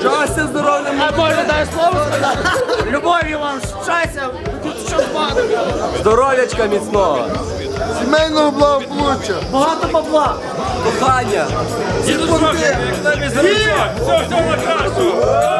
Щастя, здоров'я, А можна дай слово сказати? Любові вам, щастя, тут що впаде. здоров'ячка міцного, Сімейного благополуччя. Багато бабла. кохання. All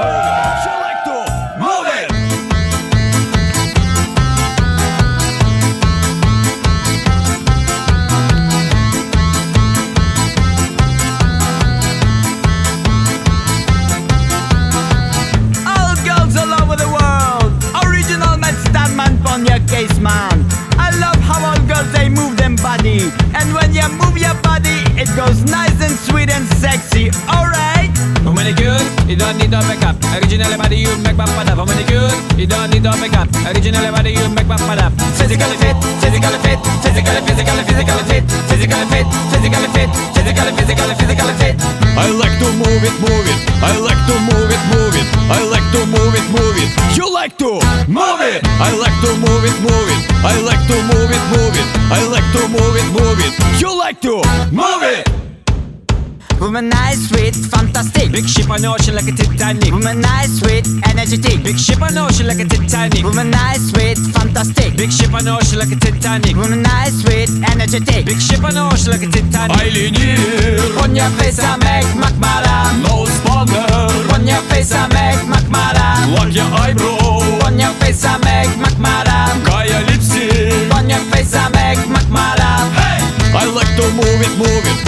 don't need no makeup. Originally body you make my pad up. For manicure, you don't need no makeup. Originally body you make my pad up. Physically fit, physically fit, physically, physically, physically fit, physically fit, physically fit, physically, physically, physically fit. I like to move it, move it. I like to move it, move it. I like to move it, move it. You like to move it. I like to move it, move it. I like to move it, move it. I like to move it, move it. You like to move it. Woman nice, sweet, fantastic. Big ship on ocean like a Titanic. Woman nice, sweet, energetic. Big ship on ocean like a Titanic. Woman nice, sweet, fantastic. Big ship on ocean like a Titanic. Woman nice, sweet, energetic. Big ship on ocean like a Titanic. I near On your face I make McMara. no. On your face I make McMara. Like your eyebrow. On your face I make McMara. Kaya lipstick. On your face I make McMara. I like to move it, move it.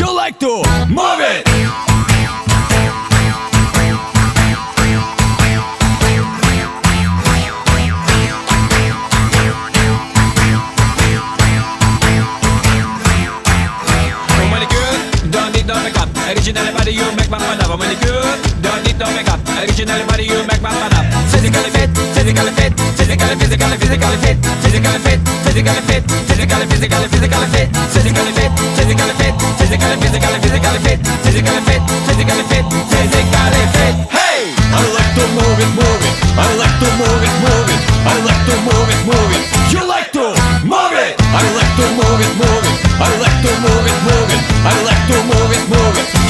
you make my man up. When you don't need no makeup. Original body, you make my man. Physically fit, physically fit, physically, physically, physically fit, physically fit, physically fit, physically, physically, physically fit, physically fit, physically fit, physically, physically, physically fit, physically fit, physically fit, physically fit. Hey, I like to move it, move it. I like to move it, move it. I like to move it, move it. You like to move it. I like to move it, move it. I like to move it, move it. I like to move it, move it.